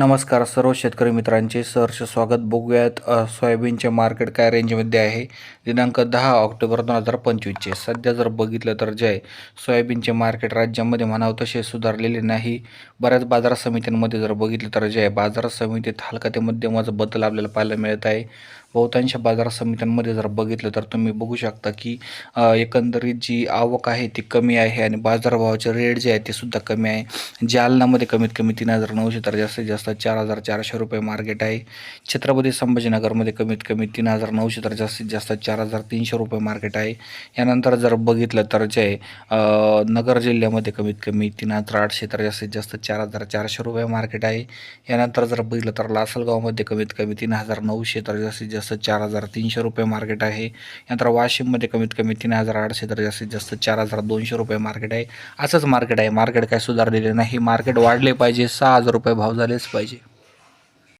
नमस्कार सर्व शेतकरी मित्रांचे सहर्ष स्वागत. बघूयात सोयाबीनचे मार्केट काय रेंजमध्ये आहे? दिनांक दहा ऑक्टोबर दोन हजार पंचवीसचे. सध्या जर बघितलं तर जे आहे सोयाबीनचे मार्केट राज्यामध्ये म्हणावं तसे सुधारलेले नाही. बऱ्याच बाजार समित्यांमध्ये जर बघितलं तर जे आहे बाजार समितीत हलका ते मध्यमाचा बदल आपल्याला पाहायला मिळत आहे. बहुतांश बाजार समित्यांमध्ये जर बघितलं तर तुम्ही बघू शकता की एकंदरीत जी आवक आहे ती कमी आहे आणि बाजारभावाचे रेट जे आहे ते सुद्धा कमी आहे. जालनामध्ये कमीत कमी तीन हजार नऊशे तर जास्तीत जास्त चार हजार चारशे रुपये मार्केट आहे. छत्रपती संभाजीनगरमध्ये कमीत कमी तीन हजार नऊशे तर जास्तीत जास्त चार हजार तीनशे रुपये मार्केट आहे. यानंतर जर बघितलं तर जे नगर जिल्ह्यामध्ये कमीत कमी तीन हजार आठशे तर जास्तीत जास्त चार हजार चारशे रुपये मार्केट आहे. यानंतर जर बघितलं तर लासलगावमध्ये कमीत कमी तीन हजार नऊशे तर जास्तीत जास्त चार हजार तीनशे रुपये मार्केट आहे. यानंतर वाशिममध्ये कमीत कमी तीन हजार आठशे तर जास्तीत जास्त चार हजार दोनशे रुपये मार्केट आहे. असंच मार्केट आहे. मार्केट काय सुधारलेले नाही. मार्केट वाढले पाहिजे. सहा हजार रुपये भाव झालेच पाहिजे.